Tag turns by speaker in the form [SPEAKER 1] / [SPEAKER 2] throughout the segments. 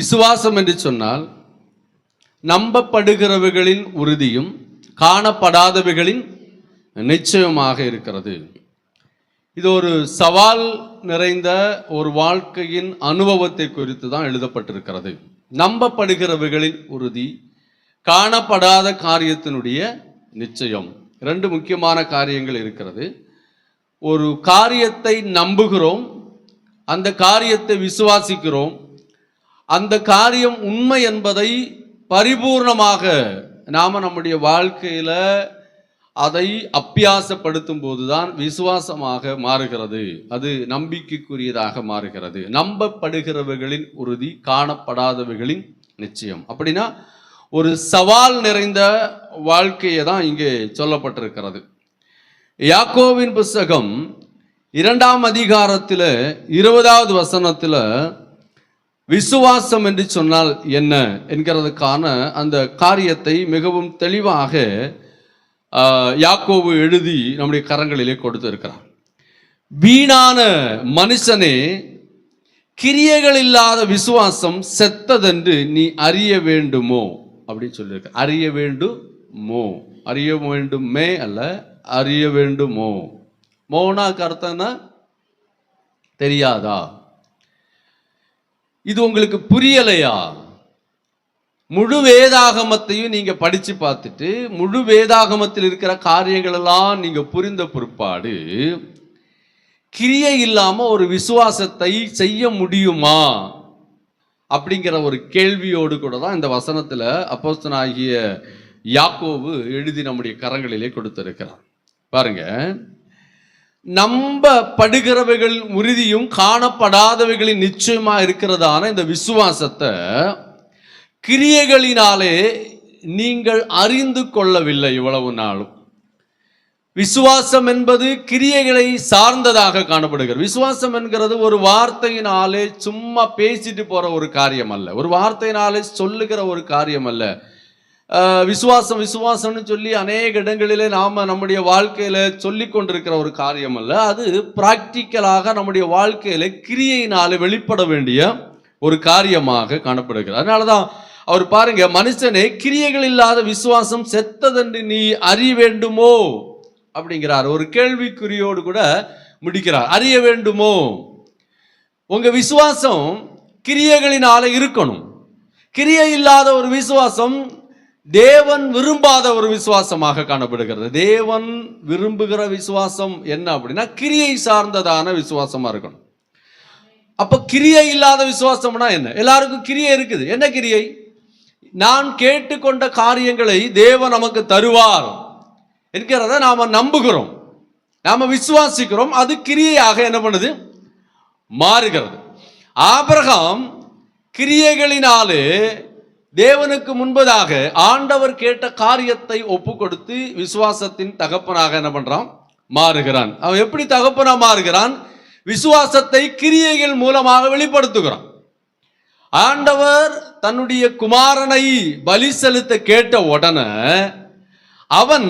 [SPEAKER 1] விசுவாசம் என்று சொன்னால் நம்பப்படுகிறவைகளின் உறுதியும் காணப்படாதவைகளின் நிச்சயமாக இருக்கிறது. இது ஒரு சவால் நிறைந்த ஒரு வாழ்க்கையின் அனுபவத்தை குறித்து தான் எழுதப்பட்டிருக்கிறது. நம்பப்படுகிறவைகளின் உறுதி காணப்படாத காரியத்தினுடைய நிச்சயம். ரெண்டு முக்கியமான காரியங்கள் இருக்கிறது. ஒரு காரியத்தை நம்புகிறோம் அந்த காரியத்தை விசுவாசிக்கிறோம் அந்த காரியம் உண்மை என்பதை பரிபூர்ணமாக நாம் நம்முடைய வாழ்க்கையில் அதை அப்பியாசப்படுத்தும் போதுதான் விசுவாசமாக மாறுகிறது. அது நம்பிக்கைக்குரியதாக மாறுகிறது. நம்பப்படுகிறவர்களின் உறுதி காணப்படாதவர்களின் நிச்சயம். அப்படின்னா ஒரு சவால் நிறைந்த வாழ்க்கையை தான் இங்கே சொல்லப்பட்டிருக்கிறது. யாக்கோவின் புஸ்தகம் இரண்டாம் அதிகாரத்தில் இருபதாவது வசனத்தில் விசுவாசம் என்று சொன்னால் என்ன என்கிறதுக்கான அந்த காரியத்தை மிகவும் தெளிவாக யாக்கோவு எழுதி நம்முடைய கரங்களிலே கொடுத்திருக்கிறார். வீணான மனுஷனே கிரியைகள் இல்லாத விசுவாசம் செத்ததென்று நீ அறிய வேண்டுமோ? அப்படின்னு சொல்லியிருக்க அறிய வேண்டுமோ? அறிய வேண்டுமே அல்ல அறிய வேண்டுமோ? மோனாக்கு அர்த்தம்னா தெரியாதா? இது உங்களுக்கு புரியலையா? முழு வேதாகமத்தையும் நீங்க படிச்சு பார்த்துட்டு முழு வேதாகமத்தில் இருக்கிற காரியங்கள் எல்லாம் நீங்க புரிந்த பிற்பாடு கிரியை இல்லாம ஒரு விசுவாசத்தை செய்ய முடியுமா? அப்படிங்கிற ஒரு கேள்வியோடு கூட தான் இந்த வசனத்துல அப்போஸ்தனாகிய யாக்கோவு எழுதி நம்முடைய கரங்களிலே கொடுத்திருக்கிறார். பாருங்க. நம்பப்படுகிறவைகள் உறுதியும் காணப்படாதவைகளின் நிச்சயமா இருக்கிறதான இந்த விசுவாசத்தை கிரியைகளினாலே நீங்கள் அறிந்து கொள்ளவில்லை இவ்வளவு நாளும். விசுவாசம் என்பது கிரியைகளை சார்ந்ததாக காணப்படுகிறது. விசுவாசம் என்கிறது ஒரு வார்த்தையினாலே சும்மா பேசிட்டு போற ஒரு காரியம் அல்ல ஒரு வார்த்தையினாலே சொல்லுகிற ஒரு காரியம் அல்ல விசுவாசம் விசுவாசம்னு சொல்லி அநேக இடங்களிலே நாம் நம்முடைய வாழ்க்கையில் சொல்லி கொண்டிருக்கிற ஒரு காரியம் அல்ல. அது ப்ராக்டிக்கலாக நம்முடைய வாழ்க்கையில் கிரியையினால் வெளிப்பட வேண்டிய ஒரு காரியமாக காணப்படுகிறது. அதனால தான் அவர் பாருங்க மனுஷனே கிரியைகள் இல்லாத விசுவாசம் செத்ததென்று நீ அறிய வேண்டுமோ? அப்படிங்கிறார். ஒரு கேள்விக்குறியோடு கூட முடிக்கிறார். அறிய வேண்டுமோ? உங்க விசுவாசம் கிரியைகளினால இருக்கணும். கிரியை இல்லாத ஒரு விசுவாசம் தேவன் விரும்பாத ஒரு விசுவாசமாக காணப்படுகிறது. தேவன் விரும்புகிற விசுவாசம் என்ன அப்படின்னா கிரியை சார்ந்ததான விசுவாசமா இருக்கணும். அப்ப கிரியை இல்லாத விசுவாசம்னா என்ன? எல்லாருக்கும் கிரியை இருக்குது. என்ன கிரியை? நான் கேட்டுக்கொண்ட காரியங்களை தேவன் நமக்கு தருவார் என்கிறத நாம நம்புகிறோம். நாம விசுவாசிக்கிறோம். அது கிரியையாக என்ன பண்ணுது? மாறுகிறது. ஆபரகம் கிரியைகளினாலே தேவனுக்கு முன்பதாக ஆண்டவர் கேட்ட காரியத்தை ஒப்பு கொடுத்து விசுவாசத்தின் தகப்பனாக என்ன பண்றான்? மாறுகிறான். அவன் எப்படி தகப்பனா மாறுகிறான்? விசுவாசத்தை கிரியைகள் மூலமாக வெளிப்படுத்துகிறான். ஆண்டவர் தன்னுடைய குமாரனை பலி செலுத்த கேட்ட உடனே அவன்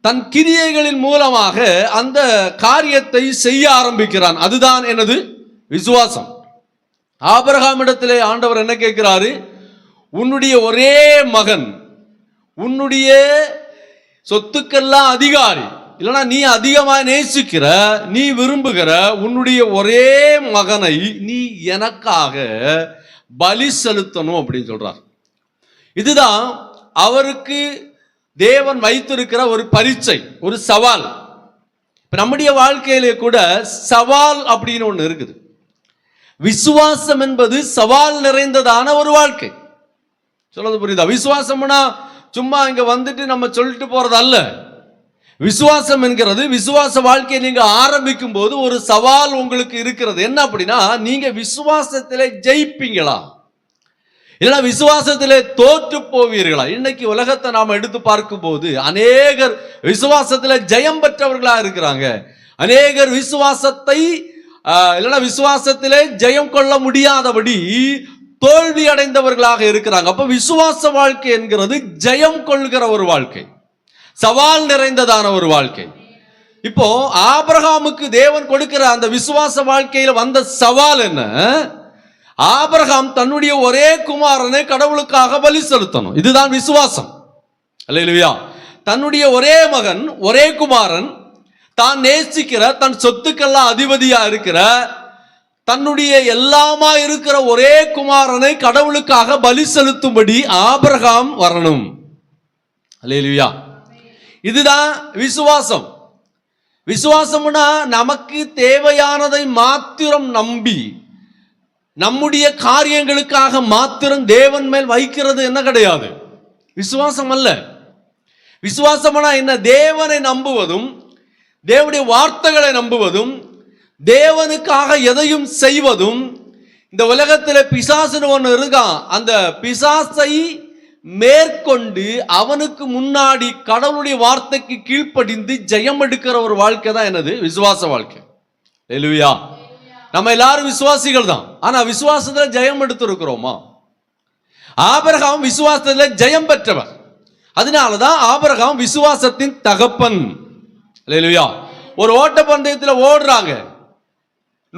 [SPEAKER 1] தன் கிரியைகளின் மூலமாக அந்த காரியத்தை செய்ய ஆரம்பிக்கிறான். அதுதான் எனது விசுவாசம். ஆபரகாமிடத்திலே ஆண்டவர் என்ன கேட்கிறாரு? உன்னுடைய ஒரே மகன் உன்னுடைய சொத்துக்கெல்லாம் அதிகாரி. இல்லைன்னா நீ அதிகமாக நேசிக்கிற நீ விரும்புகிற உன்னுடைய ஒரே மகனை நீ எனக்காக பலி செலுத்தணும் அப்படின்னு சொல்றார். இதுதான் அவருக்கு தேவன் வைத்திருக்கிற ஒரு பரீட்சை ஒரு சவால். இப்போ நம்முடைய வாழ்க்கையிலே கூட சவால் அப்படின்னு ஒன்று இருக்குது. விசுவாசம் என்பது சவால் நிறைந்ததான ஒரு வாழ்க்கை. சொல்றது புரியுதா? விசுவாசம்னா சும்மா இங்க வந்துட்டு நம்ம சொல்லிட்டு போறது அல்ல. விசுவாசம் என்கிறது விசுவாச வாழ்க்கையை நீங்க ஆரம்பிக்கும் போது ஒரு சவால் உங்களுக்கு இருக்கிறது. என்ன அப்படின்னா நீங்க விசுவாசத்திலே ஜெயிப்பீங்களா? இல்லைன்னா விசுவாசத்திலே தோற்று போவீர்களா? இன்னைக்கு உலகத்தை நாம் எடுத்து பார்க்கும்போது அநேகர் விசுவாசத்திலே ஜெயம் பெற்றவர்களா இருக்கிறாங்க. அநேகர் விசுவாசத்தை இல்லைன்னா விசுவாசத்திலே ஜெயம் கொள்ள முடியாதபடி தோல்வி அடைந்தவர்களாக இருக்கிறாங்க. அப்ப விசுவாச வாழ்க்கை என்கிறது ஜெயம் கொள்கிற ஒரு வாழ்க்கை. சவால் நிறைந்ததான ஒரு வாழ்க்கை. இப்போ ஆபிரகாமுக்கு தேவன் கொடுக்கிற அந்த விசுவாச வாழ்க்கையில வந்த சவால் என்ன? ஆபிரகாம் தன்னுடைய ஒரே குமாரனை கடவுளுக்காக பலி செலுத்தணும். இதுதான் விசுவாசம். அல்லேலூயா. தன்னுடைய ஒரே மகன் ஒரே குமாரன் தான் நேசிக்கிற தன் சொத்துக்கெல்லாம் அதிபதியா இருக்கிற தன்னுடைய எல்லாமா இருக்கிற ஒரே குமாரனை கடவுளுக்காக பலி செலுத்தும்படி ஆபரகாம் வரணும். அல்லேலூயா. இதுதான் விசுவாசம். விசுவாசம்னா நமக்கு தேவையானதை மாத்திரம் நம்பி நம்முடைய காரியங்களுக்காக மாத்திரம் தேவன் மேல் வைக்கிறது என்ன கிடையாது? விசுவாசம் அல்ல. விசுவாசம்னா என்ன? தேவனை நம்புவதும் தேவனுடைய வார்த்தைகளை நம்புவதும் தேவனுக்காக எதையும் செய்வதும் இந்த உலகத்தில் பிசாசுன்னு ஒன்று இருக்கான் அந்த பிசாசை மேற்கொண்டு அவனுக்கு முன்னாடி கடவுளுடைய வார்த்தைக்கு கீழ்ப்படிந்து ஜெயம் எடுக்கிற ஒரு வாழ்க்கை தான் என்னது? விசுவாச வாழ்க்கை. எலுவியா நம்ம எல்லாரும் விசுவாசிகள் தான். ஆனா விசுவாசத்துல ஜெயம் எடுத்திருக்கிறோமா? ஆபரகம் விசுவாசத்துல ஜெயம் பெற்றவர். அதனாலதான் ஆபரகம் விசுவாசத்தின் தகப்பன். இல்லையா ஒரு ஓட்ட பந்தயத்தில் ஓடுறாங்க.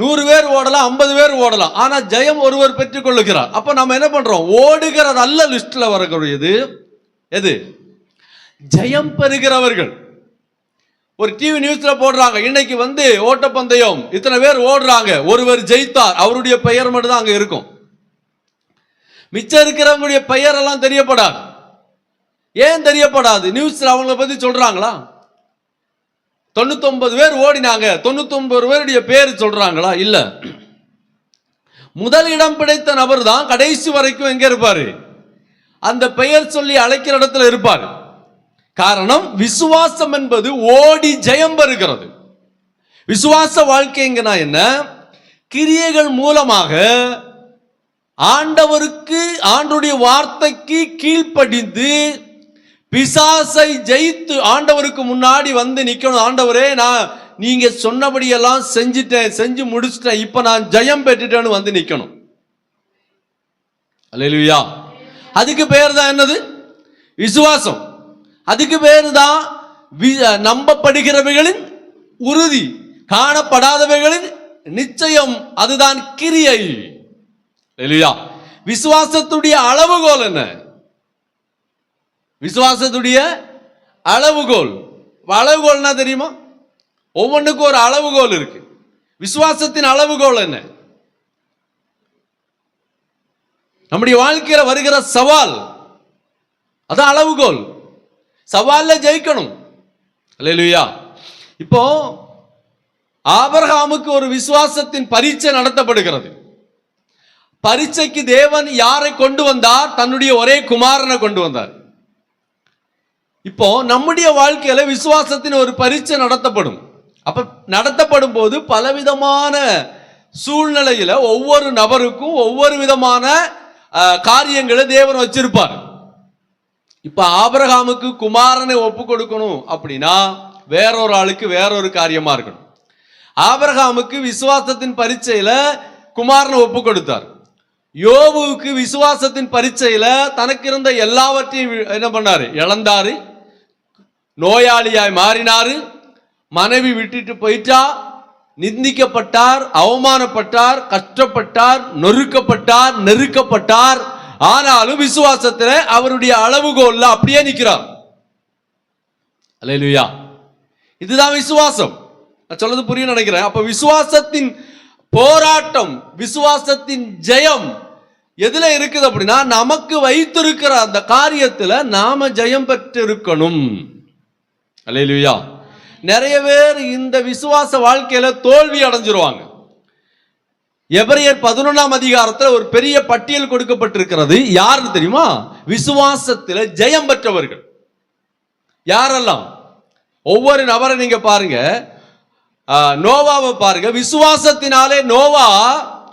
[SPEAKER 1] நூறு பேர் ஓடலாம் ஐம்பது பேர் ஓடலாம். ஆனால் ஜெயம் ஒருவர் பெற்றுக் கொள்ளுகிறார். அப்ப நம்ம என்ன பண்றோம்? ஓடுகிற நல்ல லிஸ்ட்ல வரக்கூடியது எது? ஜெயம் பெறுகிறவர்கள். ஒரு டிவி நியூஸ்ல போடுறாங்க இன்னைக்கு வந்து ஓட்டப்பந்தயம். இத்தனை பேர் ஓடுறாங்க. ஒருவர் ஜெயித்தார். அவருடைய பெயர் மட்டும் தான் அங்க இருக்கும். மிச்சம் இருக்கிறவங்களுடைய பெயர் எல்லாம் தெரியப்படாது. ஏன் தெரியப்படாது? நியூஸ்ல அவங்கள பத்தி சொல்றாங்களா? தொண்ணூத்தொன்பது பேர் ஓடினாங்க. தொண்ணூத்தொன்பது பேருடைய பேர் சொல்றாங்களா? இல்ல. முதல் இடம் பிடித்த நபர் தான் கடைசி வரைக்கும் எங்க இருப்பாரு? அந்த பெயர் சொல்லி அழைக்கிற இடத்துல இருப்பார். காரணம் விசுவாசம் என்பது ஓடி ஜெயம் பெறுகிறது. விசுவாச வாழ்க்கைங்கன்னா என்ன? கிரியைகள் மூலமாக ஆண்டவருக்கு ஆண்டுடைய வார்த்தைக்கு கீழ்ப்படிந்து பிசாசை ஜெயித்து ஆண்டவருக்கு முன்னாடி வந்து நிக்கணும். ஆண்டவரே நான் நீங்க சொன்னபடியெல்லாம் செஞ்சிட்டேன் செஞ்சு முடிச்சிட்டேன். இப்ப நான் ஜெயம் பெற்றுட்டேன்னு வந்து நிக்கணும். அல்லேலூயா. அதுக்கு பேர் தான் என்னது? விசுவாசம். அதுக்கு பேர் தான் வி- நம்பப்படுகிறவைகளின் உறுதி காணப்படாதவைகளின் நிச்சயம். அதுதான் கிரியை. இல்லையா விசுவாசத்துடைய அளவுகோல் என்ன? விசுவாசத்துடைய அளவுகோல். அளவுகோல்னா தெரியுமா? ஒவ்வொன்றுக்கும் ஒரு அளவுகோல் இருக்கு. விசுவாசத்தின் அளவுகோல் என்ன? நம்முடைய வாழ்க்கையில வருகிற சவால் அதான் அளவுகோல். சவால்ல ஜெயிக்கணும். அல்லேலூயா. இப்போ ஆபரகாமுக்கு ஒரு விசுவாசத்தின் பரீட்சை நடத்தப்படுகிறது. பரீட்சைக்கு தேவன் யாரை கொண்டு வந்தார்? தன்னுடைய ஒரே குமாரனை கொண்டு வந்தார். இப்போ நம்முடைய வாழ்க்கையில விசுவாசத்தின் ஒரு பரீட்சை நடத்தப்படும். அப்ப நடத்தப்படும் போது பலவிதமான சூழ்நிலையில ஒவ்வொரு நபருக்கும் ஒவ்வொரு விதமான காரியங்களை தேவன் வச்சிருப்பார். இப்ப ஆபரகாமுக்கு குமாரனை ஒப்பு கொடுக்கணும் அப்படின்னா வேறொரு ஆளுக்கு வேறொரு காரியமா இருக்கணும். ஆபரகாமுக்கு விசுவாசத்தின் பரீட்சையில குமாரனை ஒப்பு கொடுத்தார். யோபுவுக்கு விசுவாசத்தின் பரீட்சையில தனக்கு இருந்த எல்லாவற்றையும் என்ன பண்ணாரு? இழந்தாரு. நோயாளியாய் மாறினாரு. மனைவி விட்டுட்டு போயிட்டா. நிந்திக்கப்பட்டார் அவமானப்பட்டார் கஷ்டப்பட்டார் நொறுக்கப்பட்டார் நெருக்கப்பட்டார். ஆனாலும் விசுவாசத்தில் அவருடைய அளவுகோல்ல அப்படியே நிற்கிறார் அல்லேலூயா. இதுதான் விசுவாசம். நான் சொல்றது புரிய நினைக்கிறேன். அப்ப விசுவாசத்தின் போராட்டம் விசுவாசத்தின் ஜெயம் எதுல இருக்குது அப்படின்னா நமக்கு வைத்திருக்கிற அந்த காரியத்துல நாம ஜெயம் பெற்றிருக்கணும். அலையிலுயா. நிறைய பேர் இந்த விசுவாச வாழ்க்கையில தோல்வி அடைஞ்சிருவாங்க. எபிரியர் பதினொன்றாம் அதிகாரத்தில் ஒரு பெரிய பட்டியல் கொடுக்கப்பட்டிருக்கிறது. யாருன்னு தெரியுமா? விசுவாசத்தில் ஜெயம் பெற்றவர்கள். யாரெல்லாம்? ஒவ்வொரு நபரை நீங்க பாருங்க. நோவாவை பாருங்க. விசுவாசத்தினாலே நோவா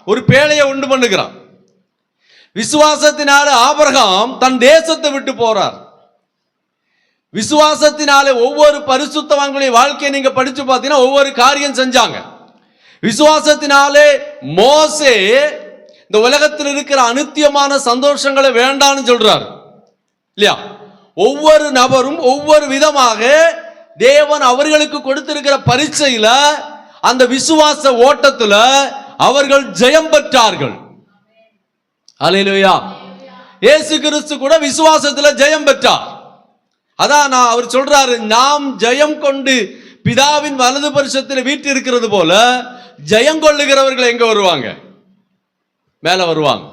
[SPEAKER 1] ஒரு பேழையை உண்டு பண்ணுகிறான். விசுவாசத்தினால ஆபிரகாம் தன் தேசத்தை விட்டு போறார். விசுவாசத்தினாலே ஒவ்வொரு பரிசுத்தவான்களுடைய வாழ்க்கையை நீங்க படிச்சு பார்த்தீங்கன்னா ஒவ்வொரு காரியம் செஞ்சாங்க. விசுவாசத்தினாலே மோசே இந்த உலகத்தில் இருக்கிற அனுத்தியமான சந்தோஷங்களை வேண்டான்னு சொல்றாரு. இல்லையா? ஒவ்வொரு நபரும் ஒவ்வொரு விதமாக தேவன் அவர்களுக்கு கொடுத்திருக்கிற பரீட்சையில அந்த விசுவாச ஓட்டத்துல அவர்கள் ஜெயம் பெற்றார்கள். அல்லேலூயா இயேசு கிறிஸ்து கூட விசுவாசத்துல ஜெயம் பெற்றார். அதான் நான் அவர் சொல்றாரு நாம் ஜெயம் கொண்டு பிதாவின் வலது பரிசத்தில் வீட்டிருக்கிறது போல ஜெயம் கொள்ளுகிறவர்கள் எங்க வருவாங்க? மேல வருவாங்க.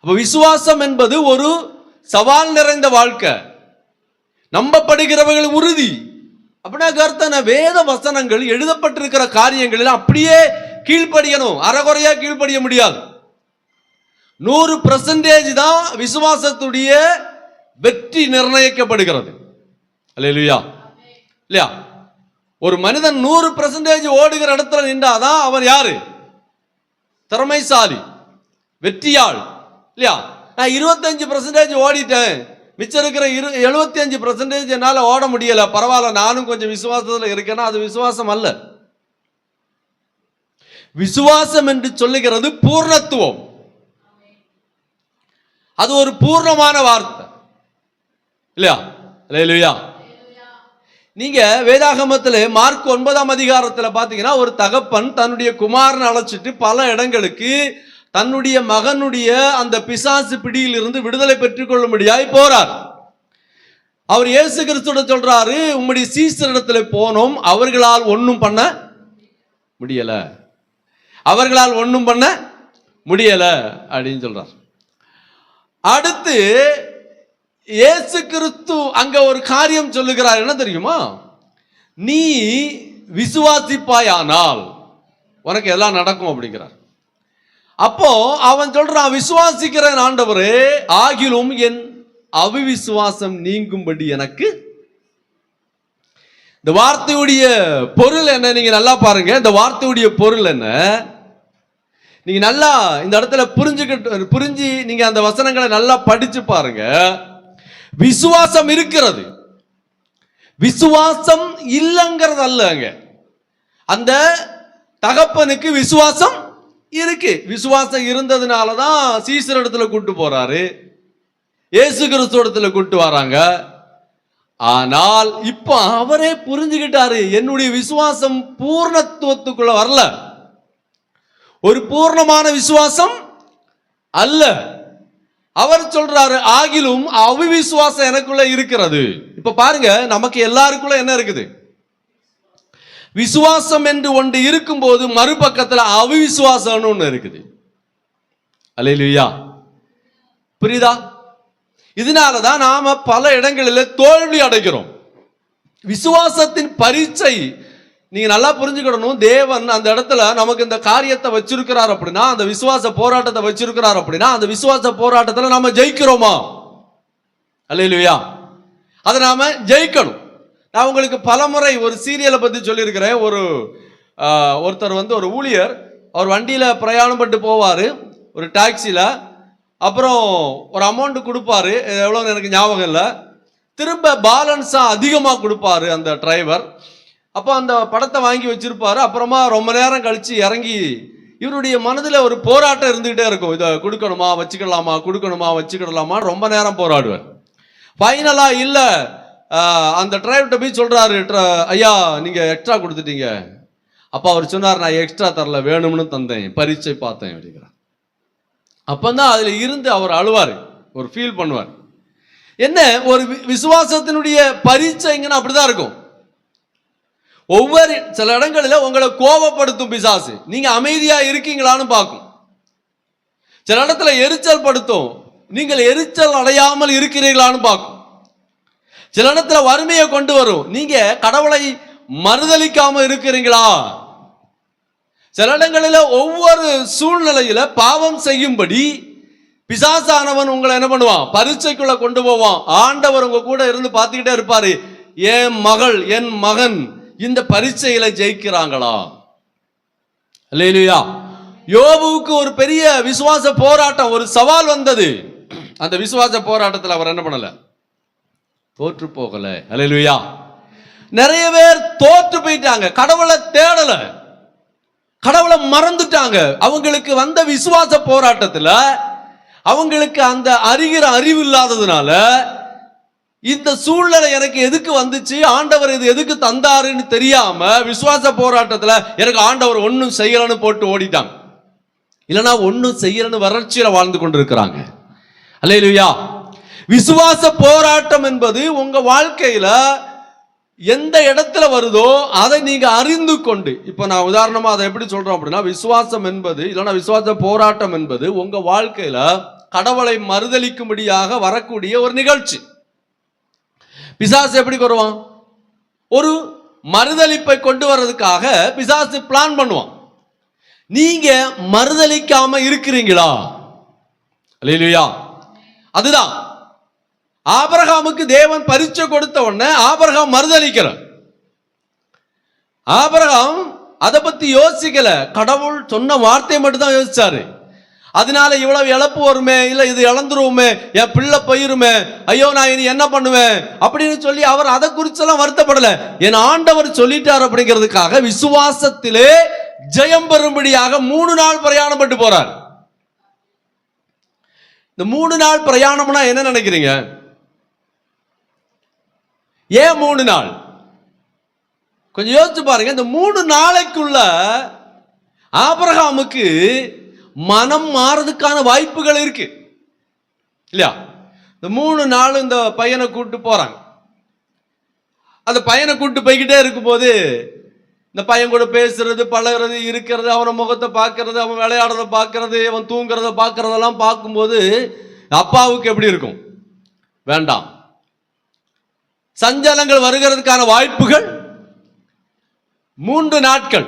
[SPEAKER 1] அப்ப விசுவாசம் என்பது ஒரு சவால் நிறைந்த வாழ்க்கை. நம்பப்படுகிறவர்கள் உறுதி. அப்படின்னா கருத்தன வேத வசனங்கள் எழுதப்பட்டிருக்கிற காரியங்களில் அப்படியே கீழ்ப்படியணும். அறகுறையா கீழ்ப்படிய முடியாது. நூறு பர்சன்டேஜ் தான் விசுவாசத்துடைய வெற்றி நிர்ணயிக்கப்படுகிறது. அல்லேலூயா. இல்லையா? ஒரு மனிதன் நூறு பெர்சன்டேஜ் ஓடுகிற இடத்துல நின்றாதான் அவர் யாரு? திறமைசாலி. வெற்றியாள். இல்லையா? நான் இருபத்தஞ்சு பெர்சன்டேஜ் ஓடிட்டேன். மிச்சம் இருக்கிற இரு எழுபத்தி அஞ்சு பர்சன்டேஜ் என்னால் ஓட முடியல. பரவாயில்ல நானும் கொஞ்சம் விசுவாசத்தில் இருக்கேன்னா அது விசுவாசம் அல்ல. விசுவாசம் என்று சொல்லுகிறது பூர்ணத்துவம். அது ஒரு பூர்ணமான வார்த்தை. இல்லையா? இல்லையா நீங்க வேதாகமத்தில் மார்க் ஒன்பதாம் அதிகாரத்தில் பார்த்தீங்கன்னா ஒரு தகப்பன் தன்னுடைய குமாரனை அழைச்சிட்டு பல இடங்களுக்கு தன்னுடைய மகனுடைய அந்த பிசாசு பிடியில் இருந்து விடுதலை பெற்றுக்கொள்ளும்படியாய் போறார். அவர் இயேசு கிறிஸ்துட சொல்றாரு உம்முடைய சீசரிடத்துல போனோம் அவர்களால் ஒன்றும் பண்ண முடியல. அவர்களால் ஒன்றும் பண்ண முடியல. அப்படின்னு சொல்றார். அடுத்து இயேசு கிறிஸ்து அங்க ஒரு காரியம் சொல்லுகிறார். என்ன தெரியுமா? நீ விசுவாசிப்பாயானால் உனக்கு எல்லாம் நடக்கும் அப்படிங்கிறார். அப்போ அவன் சொல்றான் விசுவாசிக்கிறேன் ஆண்டவரே ஆகிலும் என் அவிவிசுவாசம் நீங்கும்படி எனக்கு. இந்த வார்த்தையுடைய பொருள் என்ன? நீங்க நல்லா பாருங்க. இந்த வார்த்தையுடைய பொருள் என்ன? நீங்க நல்லா இந்த இடத்துல புரிஞ்சுக்கிட்டு புரிஞ்சு நீங்க அந்த வசனங்களை நல்லா படிச்சு பாருங்க. விசுவாசம் இருக்கிறது. விசுவாசம் இல்லைங்கிறது அல்ல அங்க. அந்த தகப்பனுக்கு விசுவாசம் இருக்கு. விசுவாசம் இருந்ததுனால தான் சீசர் இடத்துல கூட்டு போறாரு. இயேசு கிறிஸ்து இடத்துல கூட்டு வராங்க. ஆனால் இப்போ அவரே புரிஞ்சுக்கிட்டாரு என்னுடைய விசுவாசம் பூர்ணத்துவத்துக்குள்ள வரல. ஒரு பூர்ணமான விசுவாசம் அல்ல. அவர் சொல்றாரு ஆகிலும் அவிவிசுவாசம் எனக்குள்ள இருக்கிறது. இப்ப பாருங்க நமக்கு எல்லாருக்குள்ள என்ன இருக்குது? விசுவாசம் என்று ஒன்று இருக்கும்போது மறுபக்கத்தில் அவிவிசுவாசம்னு ஒன்று இருக்குது. அல்லேலூயா. புரியுதா? இதனால தான் நாம பல இடங்களில் தோல்வி அடைகிறோம். விசுவாசத்தின் பரீட்சை நீங்க நல்லா புரிஞ்சுக்கிடணும். தேவன் அந்த இடத்துல நமக்கு இந்த காரியத்தை வச்சிருக்கிறார் அப்படின்னா அந்த விசுவாச போராட்டத்தை வச்சிருக்கிறார் அப்படின்னா அந்த விசுவாச போராட்டத்தில் நாம ஜெயிக்கிறோமா? அல்லையா அதை நாம ஜெயிக்கணும். நான் உங்களுக்கு பலமுறை ஒரு சீரியலை பத்தி சொல்லியிருக்கிறேன். ஒரு ஒருத்தர் வந்து ஒரு ஊழியர் அவர் வண்டியில பிரயாணம் பண்ணிட்டு போவார் ஒரு டாக்ஸியில் அப்புறம் ஒரு அமௌண்ட் கொடுப்பாரு. எவ்வளோன்னு எனக்கு ஞாபகம் இல்லை. திரும்ப பேலன்ஸாக அதிகமாக கொடுப்பாரு அந்த டிரைவர் அப்போ அந்த படத்தை வாங்கி வச்சிருப்பாரு. அப்புறமா ரொம்ப நேரம் கழிச்சு இறங்கி இவருடைய மனதில் ஒரு போராட்டம் இருந்துகிட்டே இருக்கும். இதை கொடுக்கணுமா வச்சுக்கலாமா கொடுக்கணுமா வச்சுக்கிடலாமா? ரொம்ப நேரம் போராடுவார் ஃபைனலாக இல்லை. அந்த டிரைவர்கிட்ட போய் சொல்கிறாரு ஐயா நீங்கள் எக்ஸ்ட்ரா கொடுத்துட்டீங்க. அப்போ அவர் சொன்னார் நான் எக்ஸ்ட்ரா தரல வேணும்னு தந்தேன் பரீட்சை பார்த்தேன் அப்படிங்கிறார். அப்பந்தான் அதில் இருந்து அவர் அழுவார் ஒரு ஃபீல் பண்ணுவார். என்ன ஒரு வி- விசுவாசத்தினுடைய பரீட்சைங்கன்னா அப்படிதான் இருக்கும். ஒவ்வொரு சில இடங்களில் உங்களை கோபப்படுத்தும் பிசாசு. நீங்க அமைதியா இருக்கீங்களான்னு பார்க்கும். சில இடத்துல எரிச்சல் படுத்தும். நீங்கள் எரிச்சல் அடையாமல் இருக்கிறீர்களான்னு பார்க்கும். சில இடத்துல வறுமையை கொண்டு வரும். நீங்க கடவுளை மறுதளிக்காம இருக்கிறீங்களா? சில இடங்களில் ஒவ்வொரு சூழ்நிலையில பாவம் செய்யும்படி பிசாசானவன் உங்களை என்ன பண்ணுவான்? பரீட்சைக்குள்ள கொண்டு போவான். ஆண்டவர் உங்க கூட இருந்து பார்த்துக்கிட்டே இருப்பாரு. என் மகள்? என் மகன்? இந்த பரீட்சையில ஜெயிக்கிறாங்களா? இல்லையா யோபுவுக்கு ஒரு பெரிய விசுவாச போராட்டம் ஒரு சவால் வந்தது. அந்த விசுவாச போராட்டத்தில் அவர் என்ன பண்ணல? தோற்று போகல. அலையிலுயா நிறைய பேர் தோற்று போயிட்டாங்க. கடவுளை தேடல. கடவுளை மறந்துட்டாங்க. அவங்களுக்கு வந்த விசுவாச போராட்டத்தில் அவங்களுக்கு அந்த அறிகிற அறிவு இல்லாததுனால இந்த சூழ்நிலை எனக்கு எதுக்கு வந்துச்சு? ஆண்டவர் இது எதுக்கு தந்தாருன்னு தெரியாம விசுவாச போராட்டத்துல எனக்கு ஆண்டவர் ஒன்றும் செய்யலன்னு போட்டு ஓடிட்டாங்க. இல்லைன்னா ஒன்றும் செய்யலன்னு வறட்சியில வாழ்ந்து கொண்டிருக்கிறாங்க. அல்லேலூயா. விசுவாச போராட்டம் என்பது உங்க வாழ்க்கையில எந்த இடத்துல வருதோ அதை நீங்க அறிந்து கொண்டு இப்போ நான் உதாரணமா அதை எப்படி சொல்றோம் அப்படின்னா விசுவாசம் என்பது இல்லைன்னா விசுவாச போராட்டம் என்பது உங்க வாழ்க்கையில கடவுளை மறுதலிக்கும்படியாக வரக்கூடிய ஒரு நிகழ்ச்சி. பிசாசு எப்படி வருவான்? ஒரு மறுதளிப்பை கொண்டு வர்றதுக்காக பிசாசு பிளான் பண்ணுவான். நீங்க மறுதளிக்காம இருக்கிறீங்களா? இல்லையா அதுதான். ஆபரகாமுக்கு தேவன் பரிச்சை கொடுத்த உடனே ஆபரகாம் மறுதலிக்கிறார் ஆபரகாம் அதை பத்தி யோசிக்கல. கடவுள் சொன்ன வார்த்தையை மட்டும் தான் யோசிச்சாரு. அதனால இவ்வளவு இழப்பு வருமே இல்லை இது இழந்துருவோமே என் பிள்ளை போயிருமே ஐயோ நான் இனி என்ன பண்ணுவேன்? அப்படின்னு சொல்லி அவர் அதை குறிச்செல்லாம் வருத்தப்படல. என் ஆண்டவர் சொல்லிட்டார் அப்படிங்கிறதுக்காக விசுவாசத்திலே ஜெயம் பெறும்படியாக மூணு நாள் பிரயாணம் பட்டு போறார். இந்த மூணு நாள் பிரயாணம்னா என்ன நினைக்கிறீங்க? ஏன் மூணு நாள்? கொஞ்சம் யோசிச்சு பாருங்க இந்த மூணு நாளைக்குள்ள ஆபரகாமுக்கு மனம் மாறதுக்கான வாய்ப்புகள் இருக்கு. இல்லையா? இந்த மூணு நாள் இந்த பையனை கூட்டு போறாங்க. அந்த பையனை கூட்டு போய்கிட்டே இருக்கும்போது இந்த பையன் கூட பேசுறது பழகுறது இருக்கிறது அவன முகத்தை பார்க்கறது அவன் விளையாடுறத பார்க்கறது அவன் தூங்குறத பார்க்கறதெல்லாம் பார்க்கும்போது அப்பாவுக்கு எப்படி இருக்கும்? வேண்டாம். சஞ்சலங்கள் வருகிறதுக்கான வாய்ப்புகள் மூன்று நாட்கள்.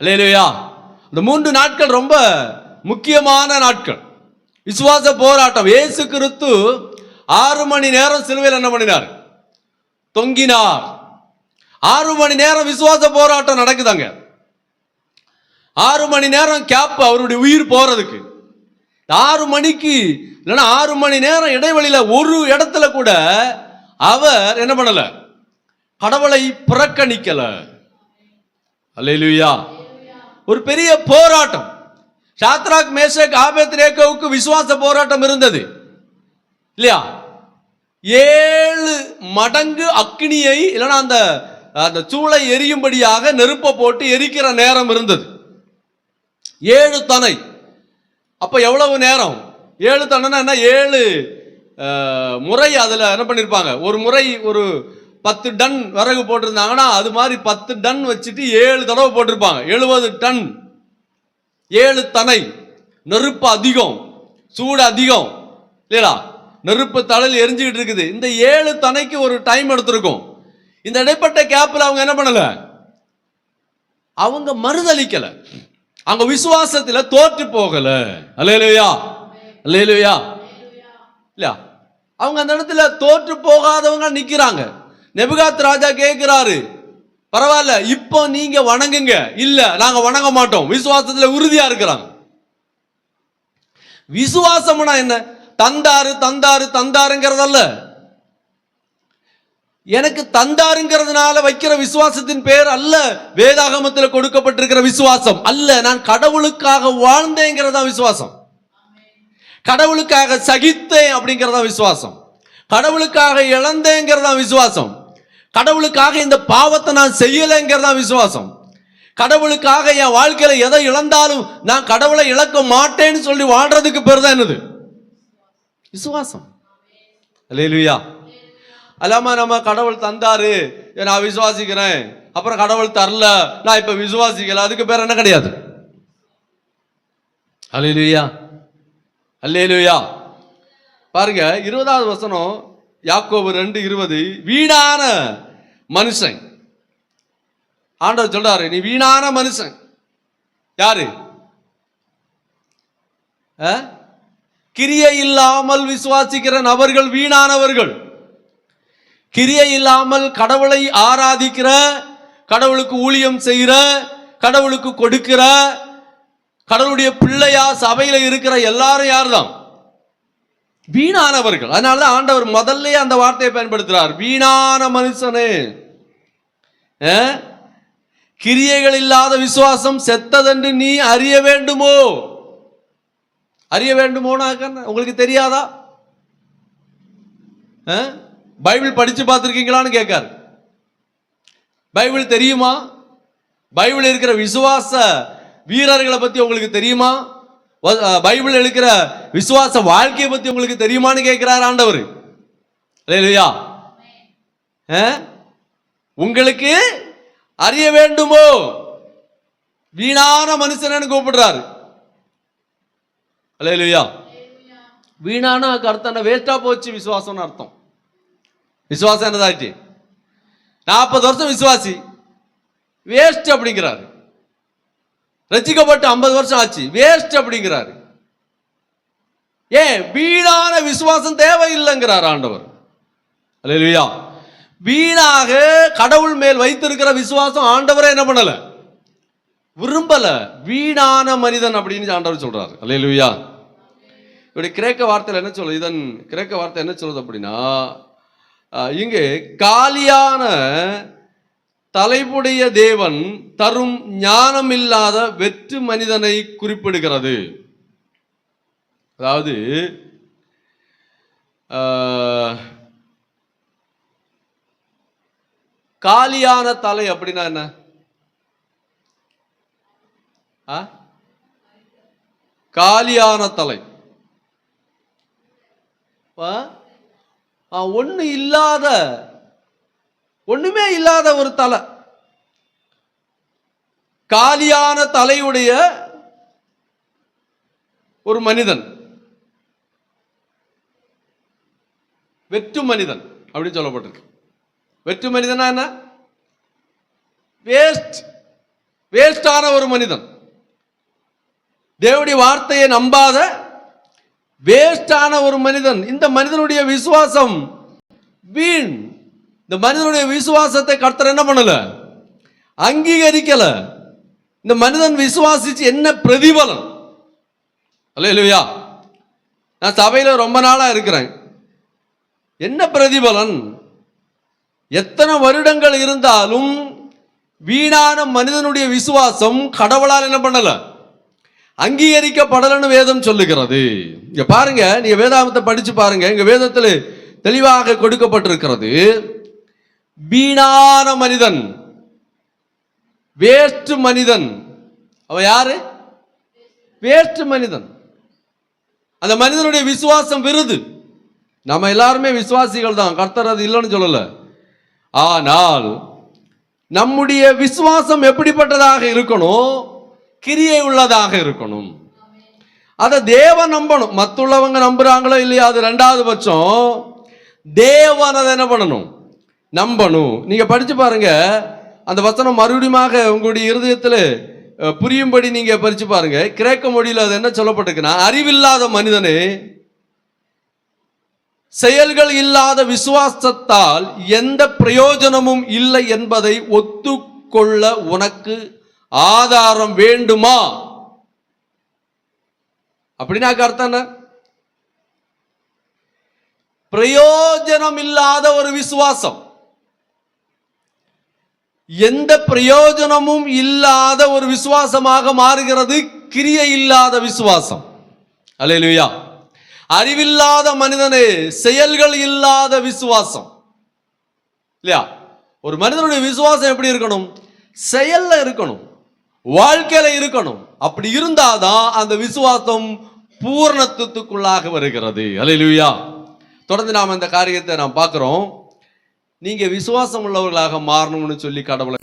[SPEAKER 1] இல்லையா இந்த மூன்று நாட்கள் ரொம்ப முக்கியமான நாட்கள். விசுவாச போராட்டம். இயேசு கிறிஸ்து ஆறு மணி நேரம் சிலுவையில் என்ன பண்ணினார்? தொங்கினார். ஆறு மணி நேரம் விசுவாச போராட்டம் நடக்குதாங்க. ஆறு மணி நேரம் கேப் அவருடைய உயிர் போறதுக்கு. ஆறு மணிக்கு இல்லைன்னா ஆறு மணி நேரம் இடைவெளியில ஒரு இடத்துல கூட அவர் என்ன பண்ணல? கடவுளை புறக்கணிக்கல. அல்லேலூயா. ஒரு பெரிய போராட்டம். சாத்ராக் மேஷக் ஆபேத் ரேகவுக்கு விசுவாச போராட்டம் இருந்தது. இல்லையா? ஏழு மடங்கு அக்னியை இல்லைன்னா அந்த அந்த சூளை எரியும்படியாக நெருப்பை போட்டு எரிக்கிற நேரம் இருந்தது. ஏழு தனை. அப்போ எவ்வளவு நேரம்? ஏழு தனைனா என்ன? ஏழு முறை அதில் என்ன பண்ணியிருப்பாங்க ஒரு முறை ஒரு பத்து டன் விறகு போட்டிருந்தாங்கன்னா அது மாதிரி பத்து டன் வச்சுட்டு ஏழு தடவை போட்டிருப்பாங்க. எழுபது டன். ஏழு தனை. நெருப்பு அதிகம். சூடு அதிகம். இல்லையா நெருப்பு தலையில் எரிஞ்சுக்கிட்டு இருக்குது. இந்த ஏழு தனைக்கு ஒரு டைம் எடுத்திருக்கும். இந்த இடைப்பட்ட கேப்பில் அவங்க என்ன பண்ணல? அவங்க மறுதளிக்கல அவங்க விசுவாசத்தில் தோற்று போகல. அல்லேலூயா. அல்லேலூயா. இல்லையா? அவங்க அந்த இடத்துல தோற்று போகாதவங்க நிற்கிறாங்க நெபுகாத் ராஜா கேட்கிறாரு பரவாயில்ல இப்போ நீங்க வணங்குங்க. இல்ல நாங்க வணங்க மாட்டோம். விசுவாசத்துல உறுதியா இருக்கிறாங்க. விசுவாசம்னா என்ன? தந்தாரு தந்தாரு தந்தாருங்கிறதல்ல. எனக்கு தந்தாருங்கிறதுனால வைக்கிற விசுவாசத்தின் பேர் அல்ல வேதாகமத்தில் கொடுக்கப்பட்டிருக்கிற விசுவாசம். அல்ல நான் கடவுளுக்காக வாழ்ந்தேங்கிறதா விசுவாசம். கடவுளுக்காக சகித்தேன் அப்படிங்கிறதா விசுவாசம். கடவுளுக்காக இழந்தேங்கிறதா விசுவாசம். கடவுளுக்காக இந்த பாவத்தை நான் செய்யலைங்கிறது தான் விசுவாசம். கடவுளுக்காக என் வாழ்க்கையில் எதை இழந்தாலும் நான் கடவுளை இழக்க மாட்டேன்னு சொல்லி வாழ்றதுக்கு பேர் தான் என்னது? விசுவாசம். அல்லேலூயா. அல்லாம நம்ம கடவுள் தந்தாரு. நான் விசுவாசிக்கிறேன். அப்புறம் கடவுள் தரல. நான் இப்ப விசுவாசிக்கல. அதுக்கு பேர் என்ன கிடையாது? அல்லேலூயா. அல்லேலுயா. பாருங்க இருபதாவது வசனம் யாக்கோபு ரெண்டு இருபது வீணான மனுஷன். ஆண்டவர் சொல்றாரு நீ வீணான மனுஷன். யாரு? ஆ? கிரியை இல்லாமல் விசுவாசிக்கிற நபர்கள் வீணானவர்கள். கிரியை இல்லாமல் கடவுளை ஆராதிக்கிற கடவுளுக்கு ஊழியம் செய்கிற கடவுளுக்கு கொடுக்கிற கடவுளுடைய பிள்ளையா சபையில் இருக்கிற எல்லாரும் யார்தான்? வீணானவர்கள். அதனால ஆண்டவர் முதல்ல அந்த வார்த்தையை பயன்படுத்துகிறார் வீணான மனுஷனே. ஆ? கிரியைகள் இல்லாத விசுவாசம் செத்ததென்று நீ அறிய வேண்டுமோ? அறிய வேண்டுமோனாக்க உங்களுக்கு தெரியாதா? ஆ? பைபிள் படிச்சு பார்த்துருக்கீங்களான்னு கேட்காரு. பைபிள் தெரியுமா? பைபிள் இருக்கிற விசுவாச வீரர்களை பத்தி உங்களுக்கு தெரியுமா? பைபிள் இருக்கிற விசுவாச வாழ்க்கையை பத்தி உங்களுக்கு தெரியுமான்னு கேட்கிறார் ஆண்டவர். இல்லையா உங்களுக்கு அறிய வேண்டுமோ? வீணான மனுஷனு கூப்பிடுறாரு. இல்லையா வீணான அர்த்தம் என்ன? வேஸ்டா போச்சு விசுவாசம்னு அர்த்தம். விசுவாசம் என்னதாச்சு? நாற்பது வருஷம் விசுவாசி. வேஸ்ட் அப்படிங்கிறாரு. ரசிக்கப்பட்டு ஐம்பது வருஷம் ஆச்சு. வேஸ்ட் அப்படிங்கிறாரு. ஏன்? வீணான விசுவாசம் தேவையில்லைங்கிறார் ஆண்டவர். அல்லேலூயா. வீணாக கடவுள் மேல் வைத்திருக்கிற விசுவாசம் ஆண்டவரே என்ன பண்ணல? விரும்பல. வீணான மனிதன் அப்படின்னு ஆண்டவர் சொல்றாரு. அல்லேலூயா. இப்படி கிரேக்க வார்த்தையில் என்ன சொல்லுது இதன் கிரேக்க வார்த்தை என்ன சொல்லுது அப்படின்னா இங்கே காலியான தலைப்புடைய தேவன் தரும் ஞானமில்லாத வெற்று மனிதனை குறிப்பிடுகிறது. அதாவது காலியான தலை அப்படின்னா என்ன? ஆ? காலியான தலை. ஒன்று இல்லாத ஒண்ணுமே இல்லாத ஒரு தலை. காலியான தலையுடைய ஒரு மனிதன். வெற்று மனிதன் அப்படின்னு சொல்லப்பட்டிருக்கு. வெற்று மனிதனா என்ன? வேஸ்ட் வேஸ்டான ஒரு மனிதன். தேவடைய வார்த்தையை நம்பாத வேஸ்டான ஒரு மனிதன். இந்த மனிதனுடைய விசுவாசம் வீண். இந்த மனிதனுடைய விசுவாசத்தை கர்த்தர் என்ன பண்ணல? அங்கீகரிக்கல. இந்த மனிதன் விசுவாசிச்சு என்ன பிரதிபலன்? அல்ல இல்லையா நான் சபையில் ரொம்ப நாளாக இருக்கிறேன். என்ன பிரதிபலன்? எத்தனை வருடங்கள் இருந்தாலும் வீணான மனிதனுடைய விசுவாசம் கடவுளால் என்ன பண்ணல? அங்கீகரிக்கப்படலன்னு வேதம் சொல்லுகிறது. இங்க பாருங்க நீங்க வேதாமத்தை படிச்சு பாருங்க. இங்க வேதத்தில் தெளிவாக கொடுக்கப்பட்டிருக்கிறது. வீணான மனிதன். வேஸ்ட் மனிதன். அவ யாரு? வேஸ்ட் மனிதன். அந்த மனிதனுடைய விசுவாசம் விருது. நம்ம எல்லாருமே விசுவாசிகள் தான். கர்த்தர் அது இல்லைன்னு சொல்லல. ஆனால் நம்முடைய விசுவாசம் எப்படிப்பட்டதாக இருக்கணும்? கிரியை உள்ளதாக இருக்கணும். அதை தேவன் நம்பணும். மற்றவங்க நம்புறாங்களோ இல்லையா அது ரெண்டாவது பட்சம் தேவன் அதை என்ன பண்ணணும்? நம்பணும். நீங்க படிச்சு பாருங்க. அந்த வசனம் மறுபடியுமாக உங்களுடைய இருதயத்தில் புரியும்படி நீங்க படித்து பாருங்க. கிரேக்க மொழியில் அது என்ன சொல்லப்பட்டிருக்குன்னா அறிவில்லாத மனிதனே செயல்கள் இல்லாத விசுவாசத்தால் எந்த பிரயோஜனமும் இல்லை என்பதை ஒத்துக்கொள்ள உனக்கு ஆதாரம் வேண்டுமா? அப்படின்னா அர்த்தம் என்ன? பிரயோஜனம் இல்லாத ஒரு விசுவாசம். எந்த பிரயோஜனமும் இல்லாத ஒரு விசுவாசமாக மாறுகிறது? கிரியை இல்லாத விசுவாசம். அலையிலுயா அறிவில்லாத மனிதனே செயல்கள் இல்லாத விசுவாசம். இல்லையா? ஒரு மனிதனுடைய விசுவாசம் எப்படி இருக்கணும்? செயல்ல இருக்கணும். வாழ்க்கையில இருக்கணும். அப்படி இருந்தாதான் அந்த விசுவாசம் பூரணத்துவத்துக்குள்ளாக வருகிறது. அலையிலுயா தொடர்ந்து நாம் இந்த காரியத்தை நாம் பார்க்குறோம். நீங்க விசுவாசம் உள்ளவர்களாக மாறணும்னு சொல்லி கடவுளை